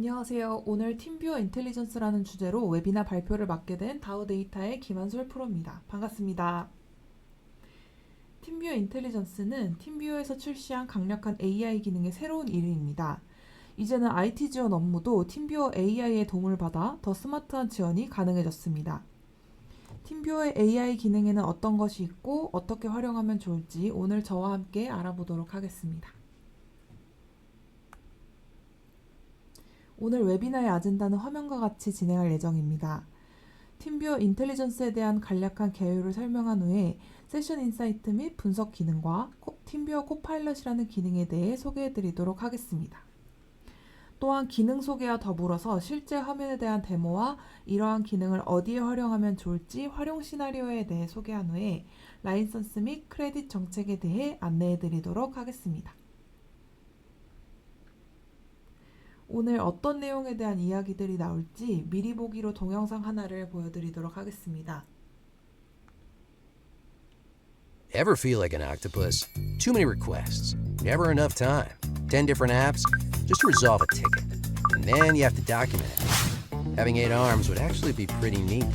안녕하세요. 오늘 팀뷰어 인텔리전스라는 주제로 웨비나 발표를 맡게 된 다우 데이터의 김한솔 프로입니다. 반갑습니다. 팀뷰어 인텔리전스는 팀뷰어에서 출시한 강력한 AI 기능의 새로운 이름입니다. 이제는 IT 지원 업무도 팀뷰어 AI의 도움을 받아 더 스마트한 지원이 가능해졌습니다. 팀뷰어의 AI 기능에는 어떤 것이 있고 어떻게 활용하면 좋을지 오늘 저와 함께 알아보도록 하겠습니다. 오늘 웨비나의 아젠다는 화면과 같이 진행할 예정입니다. 팀뷰어 인텔리전스에 대한 간략한 개요를 설명한 후에 세션 인사이트 및 분석 기능과 코- 팀뷰어 코파일럿이라는 기능에 대해 소개해 드리도록 하겠습니다. 또한 기능 소개와 더불어서 실제 화면에 대한 데모와 이러한 기능을 어디에 활용하면 좋을지 활용 시나리오에 대해 소개한 후에 라이선스 및 크레딧 정책에 대해 안내해 드리도록 하겠습니다. 오늘 어떤 내용에 대한 이야기들이 나올지 미리 보기로 동영상 하나를 보여드리도록 하겠습니다. Ever feel like an octopus? Too many requests, never enough time, 10 different apps just to resolve a ticket. And then you have to document it. Having eight arms would actually be pretty neat.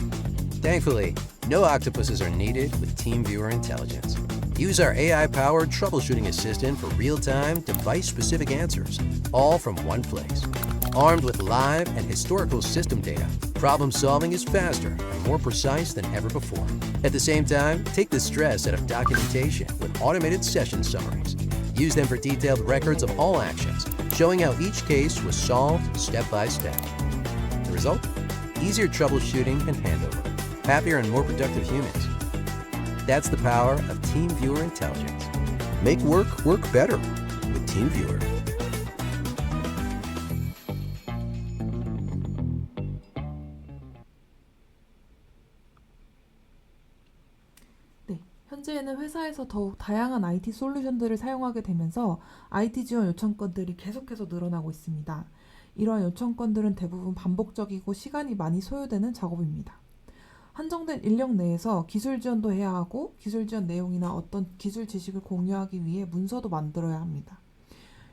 Thankfully, no octopuses are needed with TeamViewer Intelligence. Use our AI powered troubleshooting assistant for real time, device specific answers, all from one place. Armed with live and historical system data, problem solving is faster and more precise than ever before. At the same time, take the stress out of documentation with automated session summaries. Use them for detailed records of all actions, showing how each case was solved step by step. The result? Easier troubleshooting and handover. Happier and more productive humans. That's the power of TeamViewer Intelligence. Make work work better with TeamViewer. 네, 현재에는 회사에서 더욱 다양한 IT 솔루션들을 사용하게 되면서 IT 지원 요청 건들이 계속해서 늘어나고 있습니다. 이러한 요청 건들은 대부분 반복적이고 시간이 많이 소요되는 작업입니다. 한정된 인력 내에서 기술 지원도 해야 하고 기술 지원 내용이나 어떤 기술 지식을 공유하기 위해 문서도 만들어야 합니다.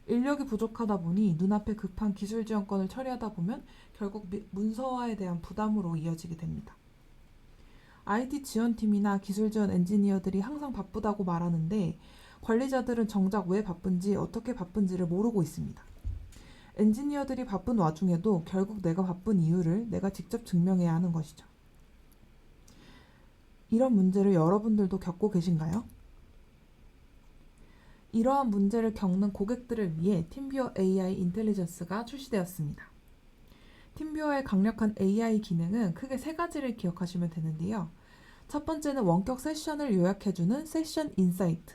인력이 부족하다 보니 눈앞에 급한 기술 지원건을 처리하다 보면 결국 미- 문서화에 대한 부담으로 이어지게 됩니다. IT 지원팀이나 기술 지원 엔지니어들이 항상 바쁘다고 말하는데 관리자들은 정작 왜 바쁜지 어떻게 바쁜지를 모르고 있습니다. 엔지니어들이 바쁜 와중에도 결국 내가 바쁜 이유를 내가 직접 증명해야 하는 것이죠. 이런 문제를 여러분들도 겪고 계신가요? 이러한 문제를 겪는 고객들을 위해 팀뷰어 AI 인텔리전스가 출시되었습니다. 팀뷰어의 강력한 AI 기능은 크게 세 가지를 기억하시면 되는데요. 첫 번째는 원격 세션을 요약해주는 세션 인사이트.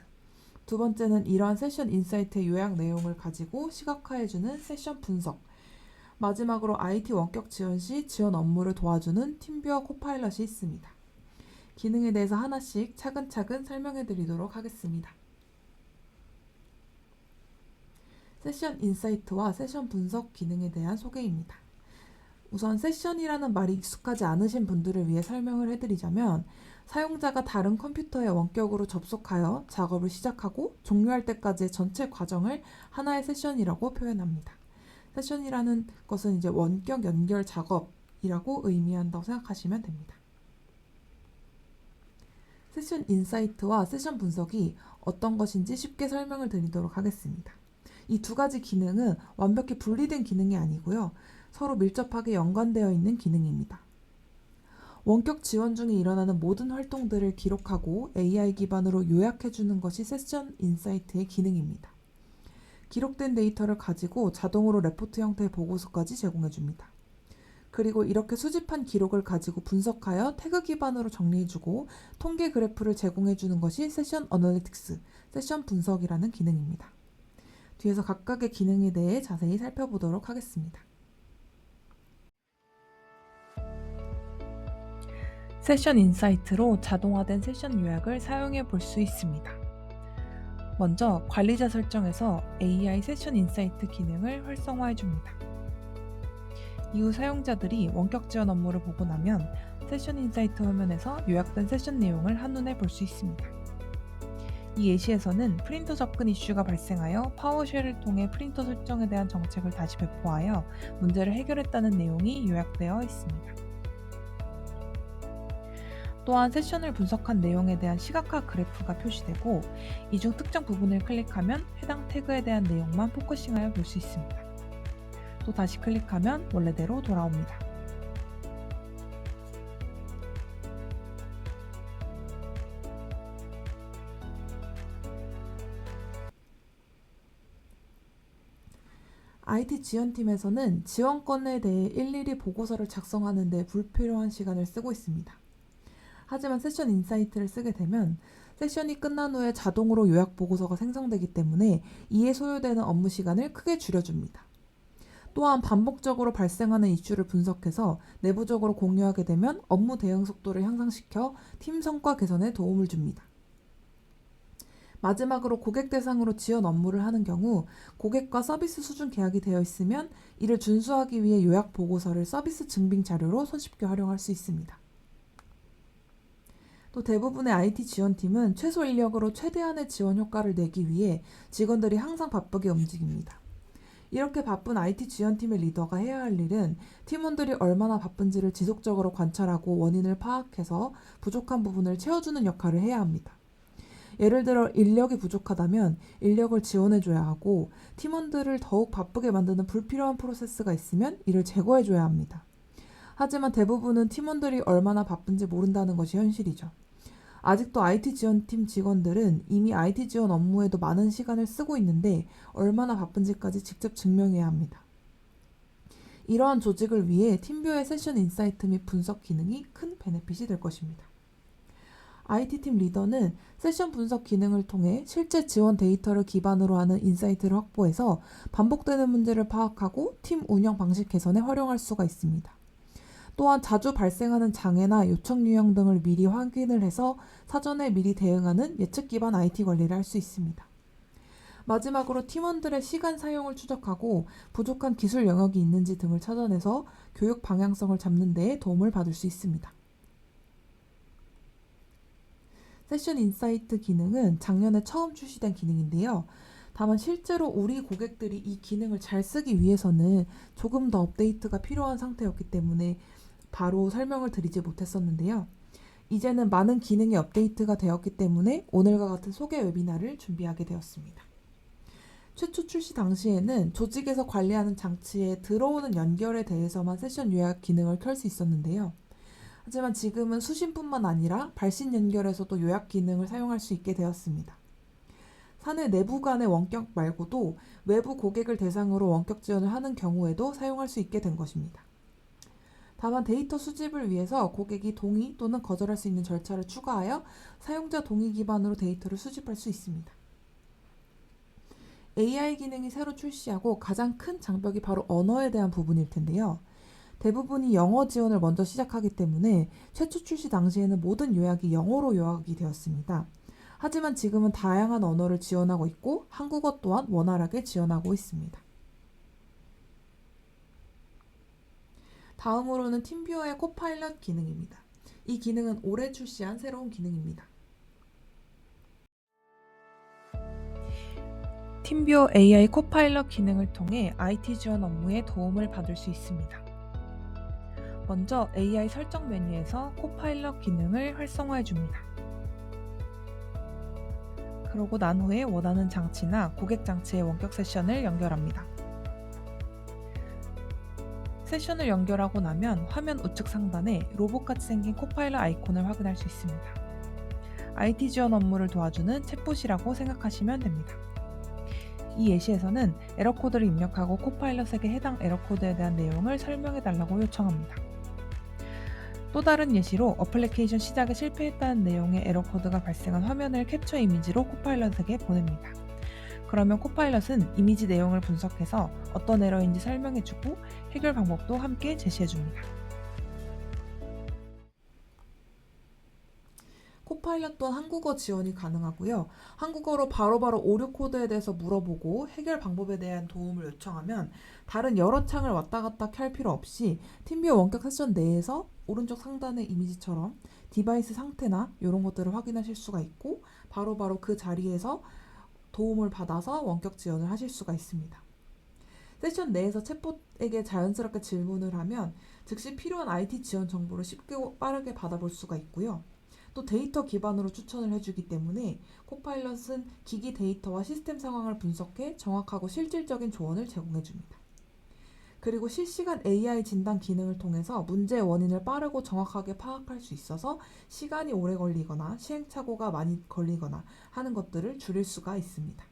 두 번째는 이러한 세션 인사이트의 요약 내용을 가지고 시각화해주는 세션 분석. 마지막으로 IT 원격 지원 시 지원 업무를 도와주는 팀뷰어 코파일럿이 있습니다. 기능에 대해서 하나씩 차근차근 설명해 드리도록 하겠습니다. 세션 인사이트와 세션 분석 기능에 대한 소개입니다. 우선 세션이라는 말이 익숙하지 않으신 분들을 위해 설명을 해드리자면 사용자가 다른 컴퓨터에 원격으로 접속하여 작업을 시작하고 종료할 때까지의 전체 과정을 하나의 세션이라고 표현합니다. 세션이라는 것은 이제 원격 연결 작업이라고 의미한다고 생각하시면 됩니다. 세션 인사이트와 세션 분석이 어떤 것인지 쉽게 설명을 드리도록 하겠습니다. 이 두 가지 기능은 완벽히 분리된 기능이 아니고요. 서로 밀접하게 연관되어 있는 기능입니다. 원격 지원 중에 일어나는 모든 활동들을 기록하고 AI 기반으로 요약해 주는 것이 세션 인사이트의 기능입니다. 기록된 데이터를 가지고 자동으로 레포트 형태의 보고서까지 제공해 줍니다. 그리고 이렇게 수집한 기록을 가지고 분석하여 태그 기반으로 정리해 주고 통계 그래프를 제공해 주는 것이 세션 어널리틱스, 세션 분석이라는 기능입니다. 뒤에서 각각의 기능에 대해 자세히 살펴보도록 하겠습니다. 세션 인사이트로 자동화된 세션 요약을 사용해 볼 수 있습니다. 먼저 관리자 설정에서 AI 세션 인사이트 기능을 활성화해 줍니다. 이후 사용자들이 원격 지원 업무를 보고 나면 세션 인사이트 화면에서 요약된 세션 내용을 한눈에 볼 수 있습니다. 이 예시에서는 프린터 접근 이슈가 발생하여 파워쉘을 통해 프린터 설정에 대한 정책을 다시 배포하여 문제를 해결했다는 내용이 요약되어 있습니다. 또한 세션을 분석한 내용에 대한 시각화 그래프가 표시되고 이 중 특정 부분을 클릭하면 해당 태그에 대한 내용만 포커싱하여 볼 수 있습니다. 또 다시 클릭하면 원래대로 돌아옵니다. IT 지원팀에서는 지원건에 대해 일일이 보고서를 작성하는 데 불필요한 시간을 쓰고 있습니다. 하지만 세션 인사이트를 쓰게 되면 세션이 끝난 후에 자동으로 요약 보고서가 생성되기 때문에 이에 소요되는 업무 시간을 크게 줄여줍니다. 또한 반복적으로 발생하는 이슈를 분석해서 내부적으로 공유하게 되면 업무 대응 속도를 향상시켜 팀 성과 개선에 도움을 줍니다. 마지막으로 고객 대상으로 지원 업무를 하는 경우 고객과 서비스 수준 계약이 되어 있으면 이를 준수하기 위해 요약 보고서를 서비스 증빙 자료로 손쉽게 활용할 수 있습니다. 또 대부분의 IT 지원팀은 최소 인력으로 최대한의 지원 효과를 내기 위해 직원들이 항상 바쁘게 움직입니다. 이렇게 바쁜 IT 지원팀의 리더가 해야 할 일은 팀원들이 얼마나 바쁜지를 지속적으로 관찰하고 원인을 파악해서 부족한 부분을 채워주는 역할을 해야 합니다. 예를 들어 인력이 부족하다면 인력을 지원해줘야 하고 팀원들을 더욱 바쁘게 만드는 불필요한 프로세스가 있으면 이를 제거해줘야 합니다. 하지만 대부분은 팀원들이 얼마나 바쁜지 모른다는 것이 현실이죠. 아직도 IT 지원팀 직원들은 이미 IT 지원 업무에도 많은 시간을 쓰고 있는데 얼마나 바쁜지까지 직접 증명해야 합니다. 이러한 조직을 위해 팀뷰의 세션 인사이트 및 분석 기능이 큰 베네핏이 될 것입니다. IT팀 리더는 세션 분석 기능을 통해 실제 지원 데이터를 기반으로 하는 인사이트를 확보해서 반복되는 문제를 파악하고 팀 운영 방식 개선에 활용할 수가 있습니다. 또한 자주 발생하는 장애나 요청 유형 등을 미리 확인을 해서 사전에 미리 대응하는 예측 기반 IT 관리를 할 수 있습니다. 마지막으로 팀원들의 시간 사용을 추적하고 부족한 기술 영역이 있는지 등을 찾아내서 교육 방향성을 잡는 데에 도움을 받을 수 있습니다. 세션 인사이트 기능은 작년에 처음 출시된 기능인데요. 다만 실제로 우리 고객들이 이 기능을 잘 쓰기 위해서는 조금 더 업데이트가 필요한 상태였기 때문에 바로 설명을 드리지 못했었는데요. 이제는 많은 기능이 업데이트가 되었기 때문에 오늘과 같은 소개 웨비나를 준비하게 되었습니다. 최초 출시 당시에는 조직에서 관리하는 장치에 들어오는 연결에 대해서만 세션 요약 기능을 켤 수 있었는데요. 하지만 지금은 수신뿐만 아니라 발신 연결에서도 요약 기능을 사용할 수 있게 되었습니다. 사내 내부 간의 원격 말고도 외부 고객을 대상으로 원격 지원을 하는 경우에도 사용할 수 있게 된 것입니다. 다만 데이터 수집을 위해서 고객이 동의 또는 거절할 수 있는 절차를 추가하여 사용자 동의 기반으로 데이터를 수집할 수 있습니다. AI 기능이 새로 출시하고 가장 큰 장벽이 바로 언어에 대한 부분일 텐데요. 대부분이 영어 지원을 먼저 시작하기 때문에 최초 출시 당시에는 모든 요약이 영어로 요약이 되었습니다. 하지만 지금은 다양한 언어를 지원하고 있고 한국어 또한 원활하게 지원하고 있습니다. 다음으로는 팀뷰어의 코파일럿 기능입니다. 이 기능은 올해 출시한 새로운 기능입니다. 팀뷰어 AI 코파일럿 기능을 통해 IT 지원 업무에 도움을 받을 수 있습니다. 먼저 AI 설정 메뉴에서 코파일럿 기능을 활성화해 줍니다. 그러고 난 후에 원하는 장치나 고객 장치의 원격 세션을 연결합니다. 세션을 연결하고 나면 화면 우측 상단에 로봇같이 생긴 코파일럿 아이콘을 확인할 수 있습니다. IT 지원 업무를 도와주는 챗봇이라고 생각하시면 됩니다. 이 예시에서는 에러 코드를 입력하고 코파일럿에게 해당 에러 코드에 대한 내용을 설명해 달라고 요청합니다. 또 다른 예시로 어플리케이션 시작에 실패했다는 내용의 에러 코드가 발생한 화면을 캡처 이미지로 코파일럿에게 보냅니다. 그러면 코파일럿은 이미지 내용을 분석해서 어떤 에러인지 설명해주고 해결 방법도 함께 제시해줍니다. 코파일럿 또한 한국어 지원이 가능하고요. 한국어로 바로바로 오류 코드에 대해서 물어보고 해결 방법에 대한 도움을 요청하면 다른 여러 창을 왔다 갔다 할 필요 없이 팀뷰어 원격 세션 내에서 오른쪽 상단의 이미지처럼 디바이스 상태나 이런 것들을 확인하실 수가 있고 바로바로 그 자리에서 도움을 받아서 원격 지원을 하실 수가 있습니다. 세션 내에서 챗봇에게 자연스럽게 질문을 하면 즉시 필요한 IT 지원 정보를 쉽게 빠르게 받아볼 수가 있고요. 또 데이터 기반으로 추천을 해주기 때문에 코파일럿은 기기 데이터와 시스템 상황을 분석해 정확하고 실질적인 조언을 제공해줍니다. 그리고 실시간 AI 진단 기능을 통해서 문제의 원인을 빠르고 정확하게 파악할 수 있어서 시간이 오래 걸리거나 시행착오가 많이 걸리거나 하는 것들을 줄일 수가 있습니다.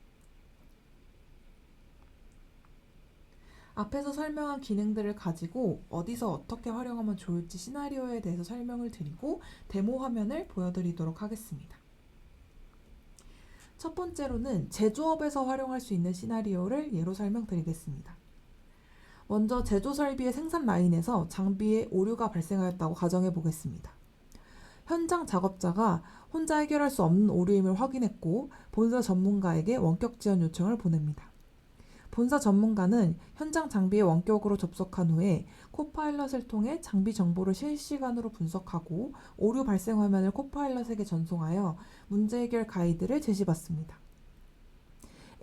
앞에서 설명한 기능들을 가지고 어디서 어떻게 활용하면 좋을지 시나리오에 대해서 설명을 드리고 데모 화면을 보여드리도록 하겠습니다. 첫 번째로는 제조업에서 활용할 수 있는 시나리오를 예로 설명드리겠습니다. 먼저 제조 설비의 생산 라인에서 장비에 오류가 발생하였다고 가정해 보겠습니다. 현장 작업자가 혼자 해결할 수 없는 오류임을 확인했고 본사 전문가에게 원격 지원 요청을 보냅니다. 본사 전문가는 현장 장비에 원격으로 접속한 후에 코파일럿을 통해 장비 정보를 실시간으로 분석하고 오류 발생 화면을 코파일럿에게 전송하여 문제 해결 가이드를 제시받습니다.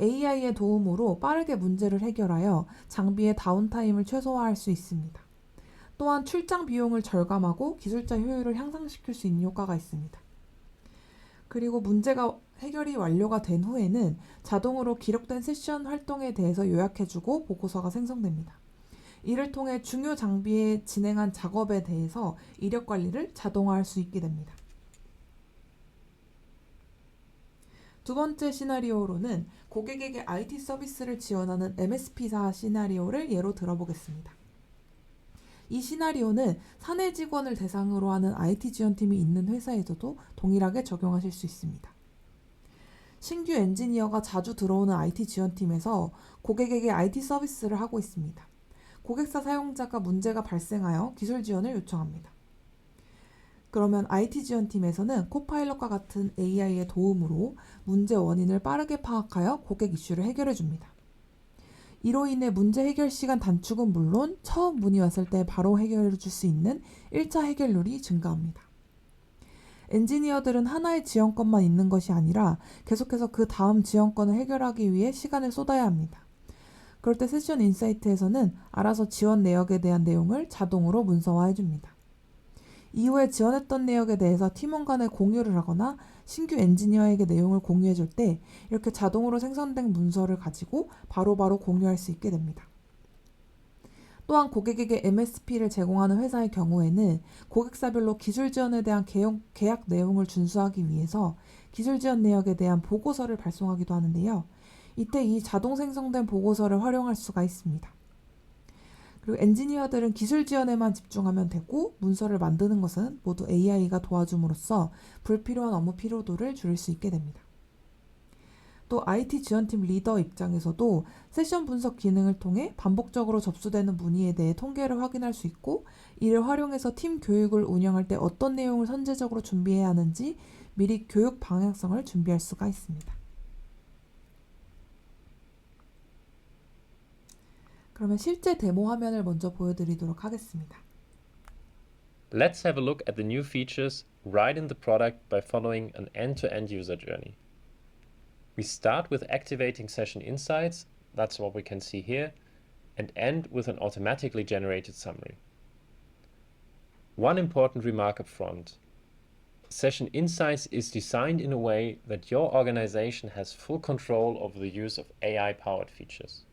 AI의 도움으로 빠르게 문제를 해결하여 장비의 다운타임을 최소화할 수 있습니다. 또한 출장 비용을 절감하고 기술자 효율을 향상시킬 수 있는 효과가 있습니다. 그리고 문제가 해결이 완료가 된 후에는 자동으로 기록된 세션 활동에 대해서 요약해주고 보고서가 생성됩니다. 이를 통해 중요 장비에 진행한 작업에 대해서 이력 관리를 자동화할 수 있게 됩니다. 두 번째 시나리오로는 고객에게 IT 서비스를 지원하는 MSP사 시나리오를 예로 들어보겠습니다. 이 시나리오는 사내 직원을 대상으로 하는 IT 지원팀이 있는 회사에서도 동일하게 적용하실 수 있습니다. 신규 엔지니어가 자주 들어오는 IT 지원팀에서 고객에게 IT 서비스를 하고 있습니다. 고객사 사용자가 문제가 발생하여 기술 지원을 요청합니다. 그러면 IT 지원팀에서는 코파일럿과 같은 AI의 도움으로 문제 원인을 빠르게 파악하여 고객 이슈를 해결해 줍니다. 이로 인해 문제 해결 시간 단축은 물론 처음 문의 왔을 때 바로 해결해 줄 수 있는 1차 해결률이 증가합니다. 엔지니어들은 하나의 지원건만 있는 것이 아니라 계속해서 그 다음 지원건을 해결하기 위해 시간을 쏟아야 합니다. 그럴 때 세션 인사이트에서는 알아서 지원 내역에 대한 내용을 자동으로 문서화해 줍니다. 이후에 지원했던 내역에 대해서 팀원 간에 공유를 하거나 신규 엔지니어에게 내용을 공유해 줄 때 이렇게 자동으로 생성된 문서를 가지고 바로바로 바로 공유할 수 있게 됩니다. 또한 고객에게 MSP를 제공하는 회사의 경우에는 고객사별로 기술 지원에 대한 계약 내용을 준수하기 위해서 기술 지원 내역에 대한 보고서를 발송하기도 하는데요. 이때 이 자동 생성된 보고서를 활용할 수가 있습니다. 그리고 엔지니어들은 기술 지원에만 집중하면 되고 문서를 만드는 것은 모두 AI가 도와줌으로써 불필요한 업무 피로도를 줄일 수 있게 됩니다. 또 IT 지원팀 리더 입장에서도 세션 분석 기능을 통해 반복적으로 접수되는 문의에 대해 통계를 확인할 수 있고 이를 활용해서 팀 교육을 운영할 때 어떤 내용을 선제적으로 준비해야 하는지 미리 교육 방향성을 준비할 수가 있습니다. 그러면 실제 데모 화면을 먼저 보여드리도록 하겠습니다. Let's have a look at the new features right in the product by following an end-to-end user journey. We start with activating session insights, that's what we can see here, and end with an automatically generated summary. One important remark up front. Session Insights is designed in a way that your organization has full control over the use of AI powered features.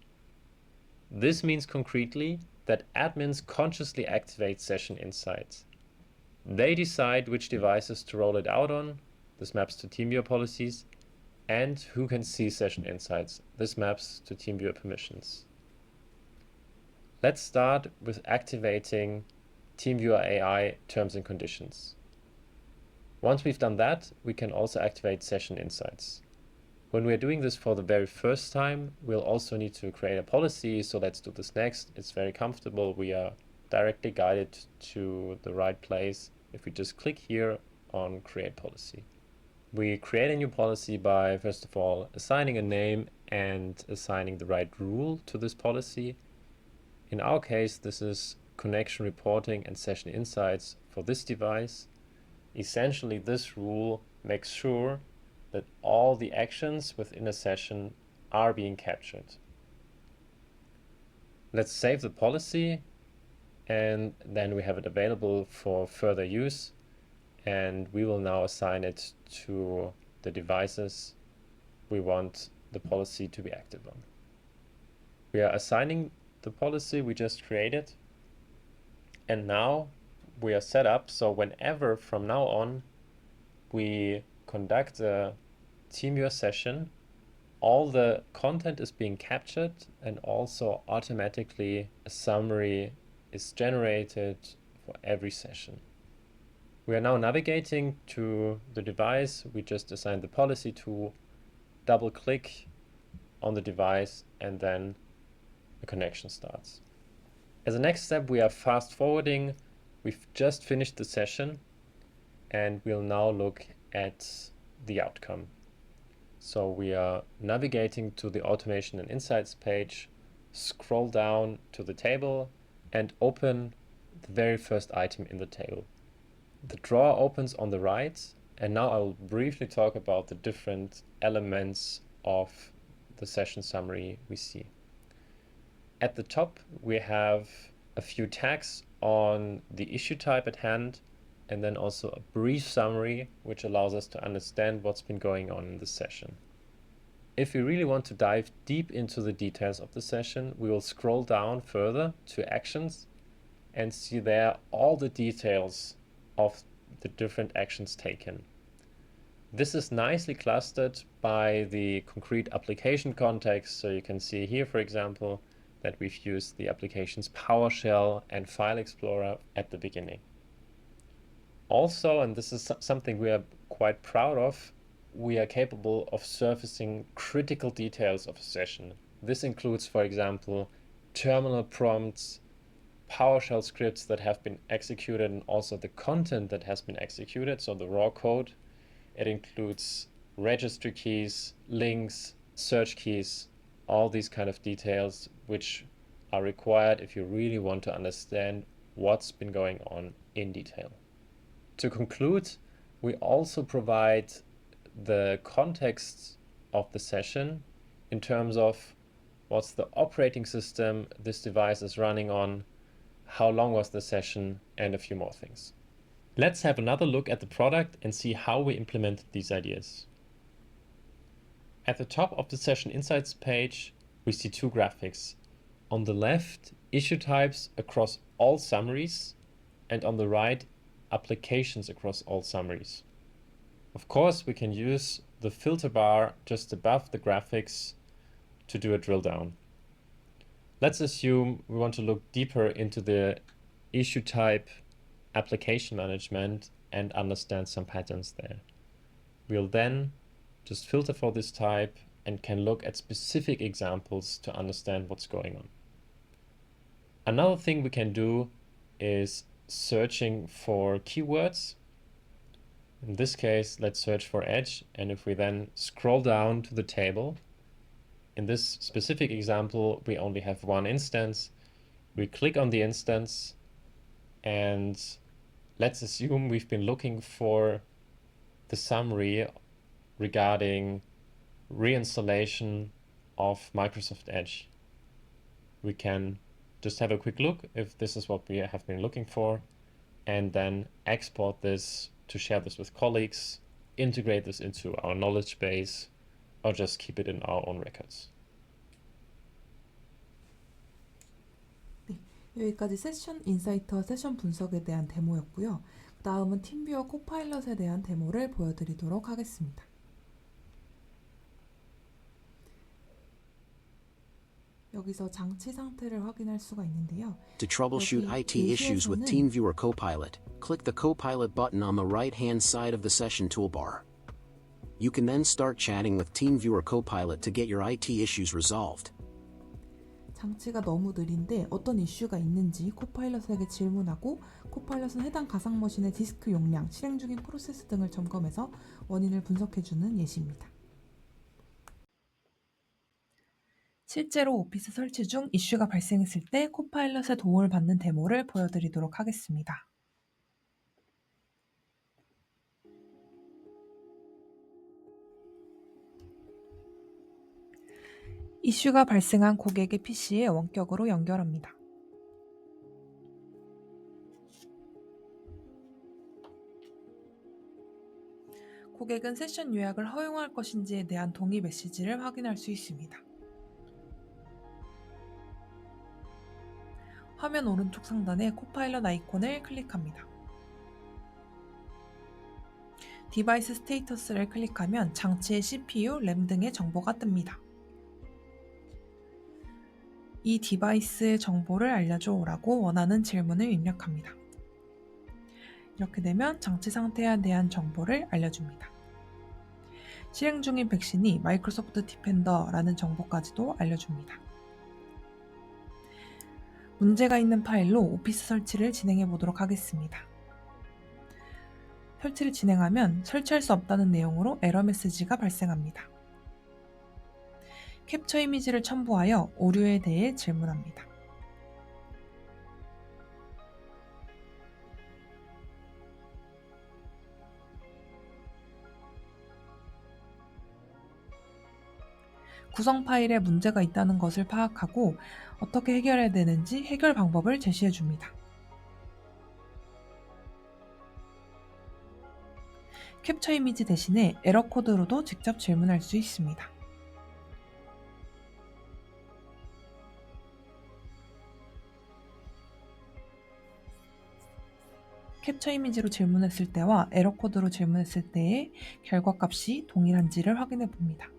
This means concretely that admins consciously activate Session Insights. They decide which devices to roll it out on, this maps to TeamViewer policies, and who can see session insights. This maps to TeamViewer permissions. Let's start with activating TeamViewer AI terms and conditions. Once we've done that, we can also activate session insights. When we're doing this for the very first time, we'll also need to create a policy. So let's do this next. It's very comfortable. We are directly guided to the right place if we just click here on create policy. We create a new policy by, first of all, assigning a name and assigning the right rule to this policy. In our case, this is connection reporting and session insights for this device. Essentially, this rule makes sure that all the actions within a session are being captured. Let's save the policy and then we have it available for further use and we will now assign it to the devices we want the policy to be active on. We are assigning the policy we just created and now we are set up so whenever from now on we conduct a TeamViewer session, all the content is being captured and also automatically a summary is generated for every session. We are now navigating to the device. We just assigned the policy to double click on the device and then the connection starts. As a next step, we are fast forwarding. We've just finished the session and we'll now look at the outcome. So we are navigating to the automation and insights page, scroll down to the table and open the very first item in the table. The drawer opens on the right and now I will briefly talk about the different elements of the session summary we see. At the top we have a few tags on the issue type at hand and then also a brief summary which allows us to understand what's been going on in the session. If we really want to dive deep into the details of the session, we will scroll down further to actions and see there all the details of the different actions taken. This is nicely clustered by the concrete application context. So you can see here, for example, that we've used the applications PowerShell and File Explorer at the beginning. Also, and this is something we are quite proud of, we are capable of surfacing critical details of a session. This includes, for example, terminal prompts, PowerShell scripts that have been executed, and also the content that has been executed, so the raw code. It includes registry keys, links, search keys, all these kind of details which are required if you really want to understand what's been going on in detail. To conclude, we also provide the context of the session in terms of what's the operating system this device is running on, how long was the session, and a few more things. Let's have another look at the product and see how we implemented these ideas. At the top of the Session Insights page, we see two graphics. On the left, issue types across all summaries, and on the right, applications across all summaries. Of course, we can use the filter bar just above the graphics to do a drill down. Let's assume we want to look deeper into the issue type application management and understand some patterns there. We'll then just filter for this type and can look at specific examples to understand what's going on. Another thing we can do is searching for keywords in this case, let's search for edge. And if we then scroll down to the table, in this specific example, we only have one instance. We click on the instance and let's assume we've been looking for the summary regarding reinstallation of Microsoft Edge. We can just have a quick look if this is what we have been looking for and then export this to share this with colleagues, integrate this into our knowledge base, or just keep it in our own records. 여기까지 세션 인사이트와 세션 분석에 대한 데모였고요. 다음은 팀뷰어 코파일럿에 대한 데모를 보여드리도록 하겠습니다. 여기서 장치 상태를 확인할 수가 있는데요. To troubleshoot IT issues with TeamViewer Copilot, click the Copilot button on the right-hand side of the session toolbar. You can then start chatting with TeamViewer Copilot to get your IT issues resolved. 장치가 너무 느린데 어떤 이슈가 있는지 코파일럿에게 질문하고 코파일럿은 해당 가상 머신의 디스크 용량, 실행 중인 프로세스 등을 점검해서 원인을 분석해주는 예시입니다. 실제로 오피스 설치 중 이슈가 발생했을 때 코파일럿의 도움을 받는 데모를 보여드리도록 하겠습니다. 이슈가 발생한 고객의 PC에 원격으로 연결합니다. 고객은 세션 요약을 허용할 것인지에 대한 동의 메시지를 확인할 수 있습니다. 화면 오른쪽 상단에 코파일럿 아이콘을 클릭합니다. 디바이스 스테이터스를 클릭하면 장치의 CPU, 램 등의 정보가 뜹니다. 이 디바이스의 정보를 알려줘 라고 원하는 질문을 입력합니다. 이렇게 되면 장치 상태에 대한 정보를 알려줍니다. 실행 중인 백신이 마이크로소프트 디펜더라는 정보까지도 알려줍니다. 문제가 있는 파일로 오피스 설치를 진행해 보도록 하겠습니다. 설치를 진행하면 설치할 수 없다는 내용으로 에러 메시지가 발생합니다. 캡처 이미지를 첨부하여 오류에 대해 질문합니다. 구성 파일에 문제가 있다는 것을 파악하고 어떻게 해결해야 되는지 해결 방법을 제시해 줍니다. 캡처 이미지 대신에 에러 코드로도 직접 질문할 수 있습니다. 캡처 이미지로 질문했을 때와 에러 코드로 질문했을 때의 결과 값이 동일한지를 확인해 봅니다.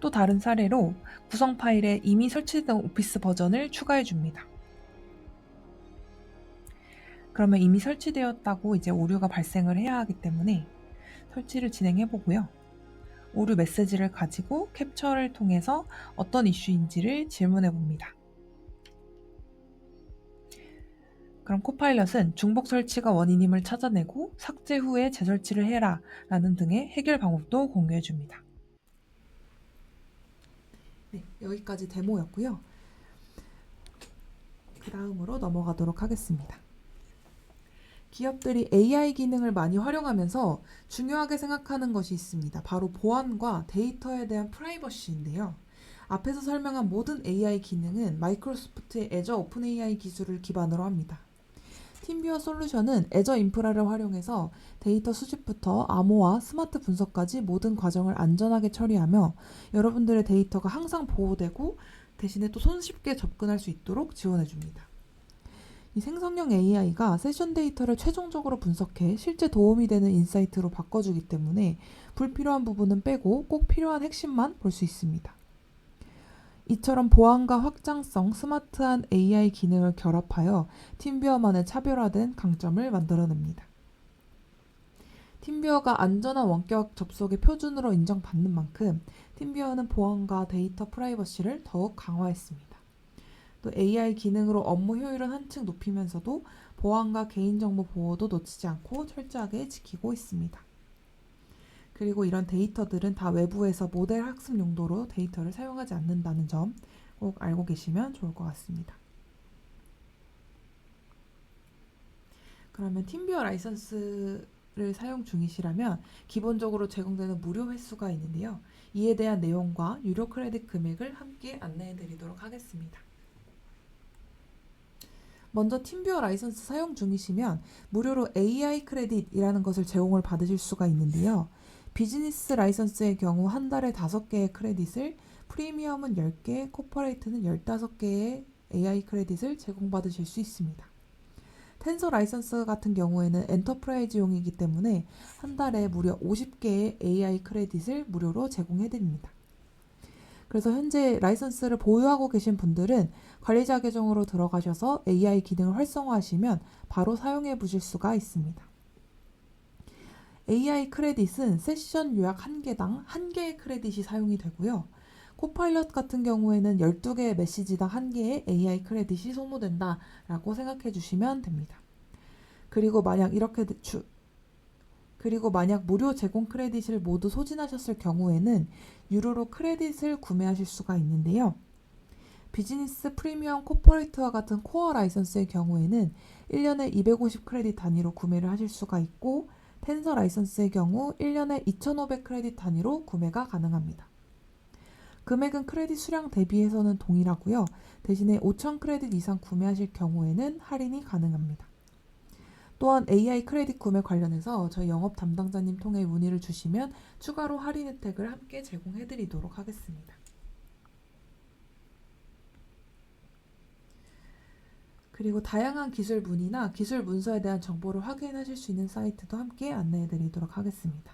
또 다른 사례로 구성 파일에 이미 설치된 오피스 버전을 추가해 줍니다. 그러면 이미 설치되었다고 이제 오류가 발생을 해야 하기 때문에 설치를 진행해 보고요. 오류 메시지를 가지고 캡처를 통해서 어떤 이슈인지를 질문해 봅니다. 그럼 코파일럿은 중복 설치가 원인임을 찾아내고 삭제 후에 재설치를 해라 라는 등의 해결 방법도 공유해 줍니다. 네, 여기까지 데모였고요. 그 다음으로 넘어가도록 하겠습니다. 기업들이 AI 기능을 많이 활용하면서 중요하게 생각하는 것이 있습니다. 바로 보안과 데이터에 대한 프라이버시인데요. 앞에서 설명한 모든 AI 기능은 마이크로소프트의 애저 오픈 AI 기술을 기반으로 합니다. 팀뷰어 솔루션은 애저 인프라를 활용해서 데이터 수집부터 암호화, 스마트 분석까지 모든 과정을 안전하게 처리하며 여러분들의 데이터가 항상 보호되고 대신에 또 손쉽게 접근할 수 있도록 지원해 줍니다. 이 생성형 AI가 세션 데이터를 최종적으로 분석해 실제 도움이 되는 인사이트로 바꿔주기 때문에 불필요한 부분은 빼고 꼭 필요한 핵심만 볼 수 있습니다. 이처럼 보안과 확장성, 스마트한 AI 기능을 결합하여 팀뷰어만의 차별화된 강점을 만들어냅니다. 팀뷰어가 안전한 원격 접속의 표준으로 인정받는 만큼 팀뷰어는 보안과 데이터 프라이버시를 더욱 강화했습니다. 또 AI 기능으로 업무 효율은 한층 높이면서도 보안과 개인정보 보호도 놓치지 않고 철저하게 지키고 있습니다. 그리고 이런 데이터들은 다 외부에서 모델 학습 용도로 데이터를 사용하지 않는다는 점 꼭 알고 계시면 좋을 것 같습니다. 그러면 팀뷰어 라이선스를 사용 중이시라면 기본적으로 제공되는 무료 횟수가 있는데요. 이에 대한 내용과 유료 크레딧 금액을 함께 안내해 드리도록 하겠습니다. 먼저 팀뷰어 라이선스 사용 중이시면 무료로 AI 크레딧이라는 것을 제공을 받으실 수가 있는데요. 비즈니스 라이선스의 경우 한 달에 5개의 크레딧을 프리미엄은 10개, 코퍼레이트는 15개의 AI 크레딧을 제공받으실 수 있습니다. 텐서 라이선스 같은 경우에는 엔터프라이즈용이기 때문에 한 달에 무려 50개의 AI 크레딧을 무료로 제공해 드립니다. 그래서 현재 라이선스를 보유하고 계신 분들은 관리자 계정으로 들어가셔서 AI 기능을 활성화하시면 바로 사용해 보실 수가 있습니다. AI 크레딧은 세션 요약 1개당 1개의 크레딧이 사용이 되고요. 코파일럿 같은 경우에는 12개의 메시지당 1개의 AI 크레딧이 소모된다라고 생각해 주시면 됩니다. 그리고 만약 이렇게 주, 그리고 만약 무료 제공 크레딧을 모두 소진하셨을 경우에는 유료로 크레딧을 구매하실 수가 있는데요. 비즈니스 프리미엄 코퍼레이트와 같은 코어 라이선스의 경우에는 1년에 250 크레딧 단위로 구매를 하실 수가 있고 텐서 라이선스의 경우 1년에 2,500 크레딧 단위로 구매가 가능합니다. 금액은 크레딧 수량 대비해서는 동일하고요. 대신에 5,000 크레딧 이상 구매하실 경우에는 할인이 가능합니다. 또한 AI 크레딧 구매 관련해서 저희 영업 담당자님 통해 문의를 주시면 추가로 할인 혜택을 함께 제공해 드리도록 하겠습니다. 그리고 다양한 기술 문의나 기술 문서에 대한 정보를 확인하실 수 있는 사이트도 함께 안내해 드리도록 하겠습니다.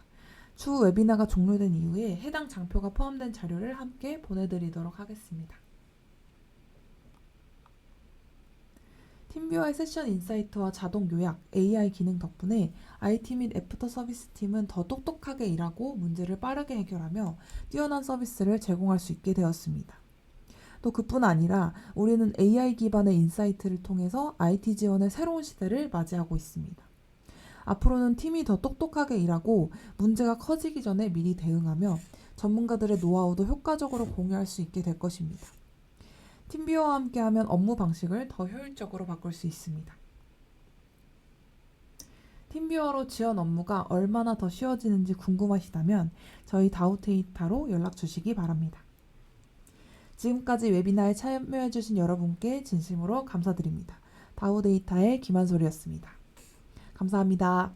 추후 웨비나가 종료된 이후에 해당 장표가 포함된 자료를 함께 보내드리도록 하겠습니다. 팀뷰어의 세션 인사이트와 자동 요약, AI 기능 덕분에 IT 및 애프터 서비스 팀은 더 똑똑하게 일하고 문제를 빠르게 해결하며 뛰어난 서비스를 제공할 수 있게 되었습니다. 또 그뿐 아니라 우리는 AI 기반의 인사이트를 통해서 IT 지원의 새로운 시대를 맞이하고 있습니다. 앞으로는 팀이 더 똑똑하게 일하고 문제가 커지기 전에 미리 대응하며 전문가들의 노하우도 효과적으로 공유할 수 있게 될 것입니다. 팀비어와 함께하면 업무 방식을 더 효율적으로 바꿀 수 있습니다. 팀비어로 지원 업무가 얼마나 더 쉬워지는지 궁금하시다면 저희 다우데이터로 연락 주시기 바랍니다. 지금까지 웨비나에 참여해주신 여러분께 진심으로 감사드립니다. 다우데이터의 김한솔이었습니다. 감사합니다.